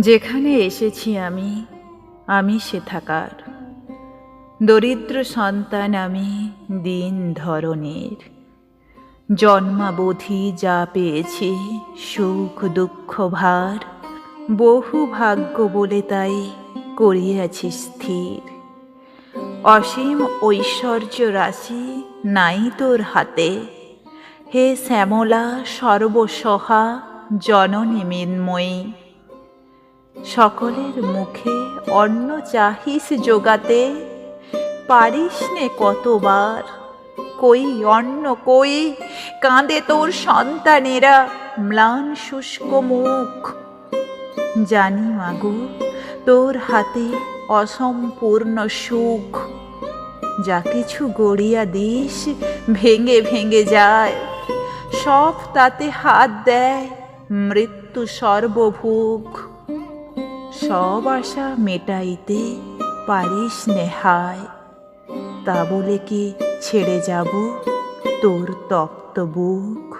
যেখানে এসেছি আমি আমি সে থাকার। দরিদ্র সন্তান আমি দিন ধরনের জন্মাবধি যা পেয়েছি, সুখ দুঃখ ভার, বহু ভাগ্য বলে তাই করিয়াছি স্থির। অসীম ঐশ্বর্য রাশি নাই তোর হাতে। হে শ্যামলা, সর্বসহা, জননী মৃন্ময়ী সকলের মুখে অন্ন চাহিস যোগাতে পারিস নে কতবার? কই অন্ন, কই? কাঁদে তোর সন্তানেরা। ম্লান শুষ্ক মুখ। জানি মাগু, তোর হাতে অসম্পূর্ণ সুখ। যা কিছু গড়িয়া দিস ভেঙে ভেঙে যায়। সব তাতে হাত দেয় মৃত্যু সর্বভোগ। সব আশা মেটাইতে পারিস নেহায়। তা বলে কি ছেড়ে যাব তোর তপ্ত বুক